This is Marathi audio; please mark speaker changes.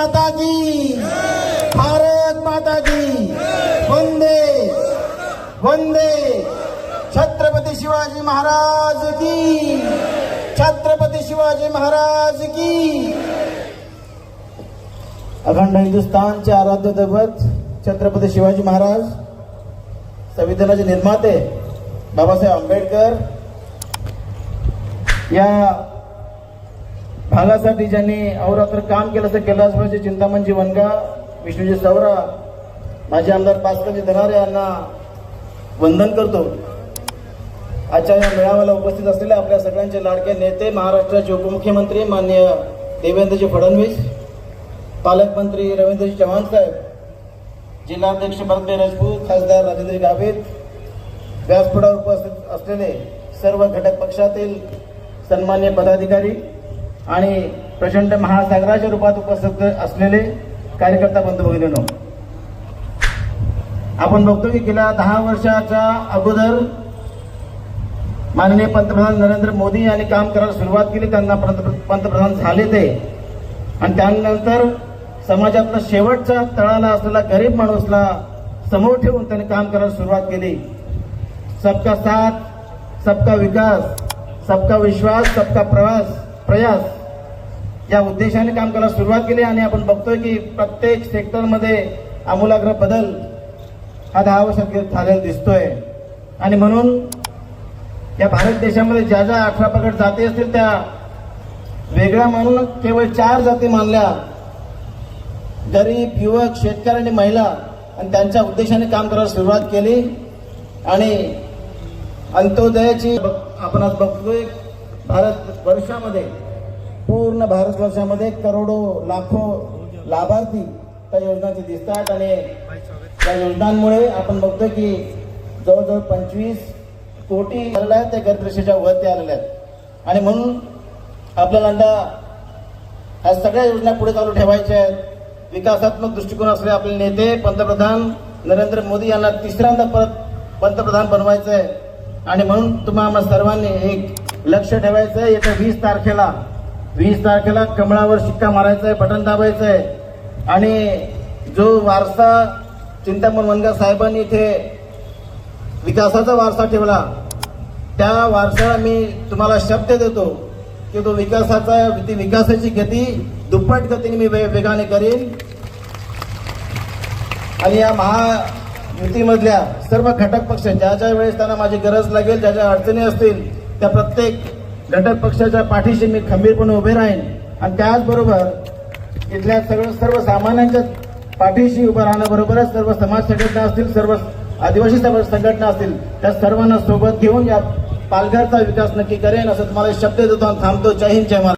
Speaker 1: माता की भारत माता की वंदे। वंदे। छत्रपती शिवाजी महाराज की। छत्रपती शिवाजी महाराज की। अखंड हिंदुस्थानचे आराध्य दैवत छत्रपती शिवाजी महाराज संविधानाचे निर्माते बाबासाहेब आंबेडकर या भागासाठी ज्यांनी अहोरात्र काम केलं तर कैलासवासी चिंतामणजी वनगा विष्णूजी सवरा माझे आमदार पासकरजी धनारे यांना वंदन करतो. आजच्या या मेळाव्याला उपस्थित असलेल्या आपल्या सगळ्यांचे लाडके नेते महाराष्ट्राचे उपमुख्यमंत्री माननीय देवेंद्रजी फडणवीस पालकमंत्री रवींद्रजी चव्हाण साहेब जिल्हाध्यक्ष भरतभाई राजपूत खासदार राजेंद्र गावित व्यासपीठावर उपस्थित असलेले सर्व घटक पक्षातील सन्मान्य पदाधिकारी आणि प्रचंड महासागराच्या रूपात उपस्थित असलेले कार्यकर्ता बंधू भगिनीनो आपण बघतो की गेल्या दहा वर्षाच्या अगोदर माननीय पंतप्रधान नरेंद्र मोदी यांनी काम करायला सुरुवात केली. त्यांना पंतप्रधान झाले ते. आणि त्यानंतर समाजातला शेवटच्या तळाला असलेला गरीब माणूसला समोर ठेवून त्यांनी काम करायला सुरुवात केली. सबका साथ सबका विकास सबका विश्वास सबका प्रवास प्रयास. या उद्देशाने काम करायला सुरुवात केली आणि आपण बघतोय की प्रत्येक सेक्टरमध्ये आमूलाग्र बदल हा दहा वर्षात झालेला दिसतोय. आणि म्हणून या भारत देशामध्ये ज्या ज्या अठरा प्रकट जाती असतील त्या वेगळ्या म्हणून केवळ चार जाती मानल्या. गरीब युवक शेतकरी आणि महिला आणि त्यांच्या उद्देशाने काम करायला सुरुवात केली. आणि अंत्योदयाची बघ- आपण आज बघतोय भारत वर्षामध्ये पूर्ण भारतवर्षामध्ये करोडो लाखो लाभार्थी त्या योजनांचे दिसतात आणि त्या योजनांमुळे आपण बघतो की जवळजवळ पंचवीस कोटी आलेल्या आहेत त्या गरीबरेषेच्या वरती आलेल्या आहेत. आणि म्हणून आपल्याला आता ह्या सगळ्या योजना पुढे चालू ठेवायच्या आहेत. विकासात्मक दृष्टिकोन असलेले आपले नेते पंतप्रधान नरेंद्र मोदी यांना तिसऱ्यांदा परत पंतप्रधान बनवायचं आहे आणि म्हणून तुम्हाला सर्वांनी एक लक्ष ठेवायचं आहे येत्या वीस तारखेला वीस तारखेला कमळावर शिक्का मारायचा आहे बटन दाबायचं आहे आणि जो वारसा चिंतामण वनगा साहेबांनी इथे विकासाचा वारसा ठेवला त्या वारसाला मी तुम्हाला शब्द देतो की तो विकासाचा ती विकासाची गती दुप्पट गतीने मी वेगाने करीन. आणि या महायुतीमधल्या सर्व घटक पक्ष ज्या ज्या वेळेस त्यांना माझी गरज लागेल ज्या ज्या अडचणी असतील त्या प्रत्येक घटक पक्षाच्या पाठीशी मी खंबीरपणे उभे राहीन. आणि त्याचबरोबर इथल्या सगळं सर्वसामान्यांच्या पाठीशी उभं राहण्याबरोबरच सर्व समाज संघटना असतील सर्व आदिवासी समाज संघटना असतील त्या सर्वांना सोबत घेऊन या पालघरचा विकास नक्की करेन असं तुम्हाला शब्द देतो आणि थांबतो. जय हिंद जय महाराज